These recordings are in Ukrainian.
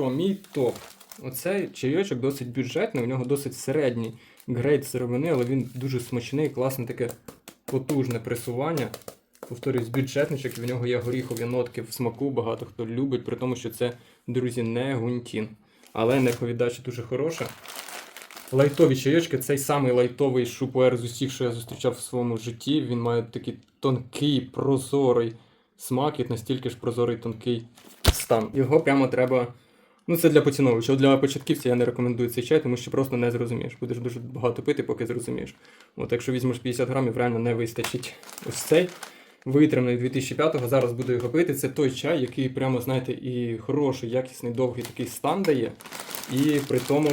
що, мій топ. Оцей чайочок досить бюджетний, у нього досить середній грейд сировини, але він дуже смачний, класне таке потужне пресування. Повторюсь, бюджетничок, в нього є горіхові нотки в смаку, багато хто любить, при тому, що це, друзі, не гунтін. Але енерговіддача дуже хороша. Лайтові чайочки, цей самий лайтовий шупуер з усіх, що я зустрічав в своєму житті. Він має такий тонкий, прозорий смак і настільки ж прозорий тонкий стан. Його прямо треба. Ну, це для поціновувачів. Для початківців я не рекомендую цей чай, тому що просто не зрозумієш. Будеш дуже багато пити, поки зрозумієш. От якщо візьмеш 50 грамів, реально не вистачить ось цей. Витриманий 2005-го, зараз буду його пити. Це той чай, який прямо, знаєте, і хороший, якісний, довгий такий стан дає. І при тому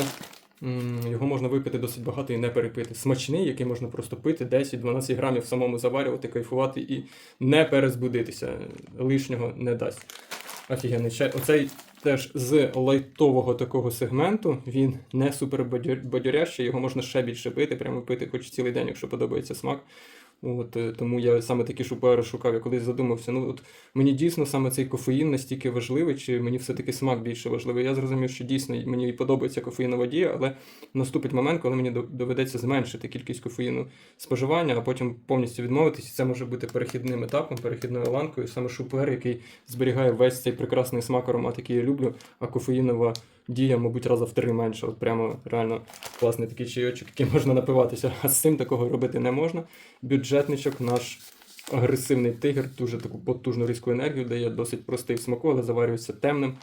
його можна випити досить багато і не перепити. Смачний, який можна просто пити 10-12 грамів самому заварювати, кайфувати і не перезбудитися. Лишнього не дасть. Офігенний чай. Оцей теж з лайтового такого сегменту. Він не супер бадьорящий, його можна ще більше пити, прямо пити хоч цілий день, якщо подобається смак. От, е, тому я саме такі шупери шукав, я колись задумався. Ну от мені дійсно саме цей кофеїн настільки важливий, чи мені все-таки смак більше важливий. Я зрозумів, що дійсно мені подобається кофеїнова дія, але наступить момент, коли мені доведеться зменшити кількість кофеїну споживання, а потім повністю відмовитися. Це може бути перехідним етапом, перехідною ланкою, саме шупер, який зберігає весь цей прекрасний смак, аромат, який я люблю, а кофеїнова дія, мабуть, раза в три менше. От прямо реально класний такий чайочок, який можна напиватися. А з цим такого робити не можна. Бюджетничок наш. Агресивний тигр, дуже таку потужну різку енергію дає, досить простий в смаку, але заварюється темним.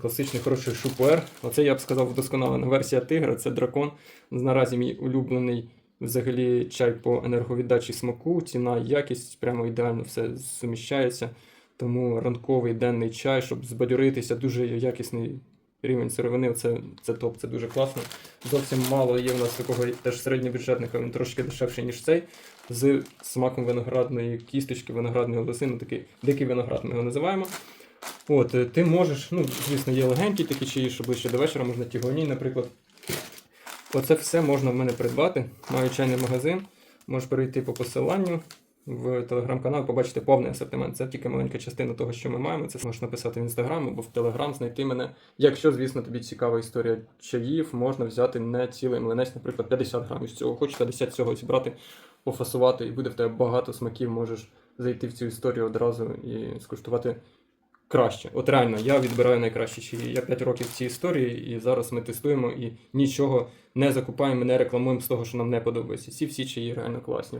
Класичний хороший шупуер. Оце я б сказав вдосконалена версія тигра. Це дракон. Наразі мій улюблений взагалі чай по енерговіддачі смаку. Ціна, якість прямо ідеально все суміщається. Тому ранковий денний чай, щоб збадьоритися, дуже якісний рівень сировини. Це, це топ, це дуже класно. Зовсім мало є в нас такого теж середньобюджетника, він трошки дешевший, ніж цей. З смаком виноградної кісточки, виноградної лосини, такий дикий виноград ми його називаємо. От, е, ти можеш, ну, звісно, є легенькі такі чаї, що ближче до вечора, можна тігоні, наприклад. Оце все можна в мене придбати. Маю чайний магазин. Можеш перейти по посиланню в телеграм-канал, побачити повний асортимент. Це тільки маленька частина того, що ми маємо. Це можеш написати в інстаграм або в телеграм, знайти мене. Якщо, звісно, тобі цікава історія чаїв, можна взяти не цілий млинець, наприклад, 50 грамів з цього. Хочеш 50 цього зібрати, пофасувати, і буде в тебе багато смаків, можеш зайти в цю історію одразу і скуштувати краще. От реально, я відбираю найкращі чаї. Я 5 років в цій історії, і зараз ми тестуємо і нічого не закупаємо, не рекламуємо з того, що нам не подобається. Ці всі чаї реально класні.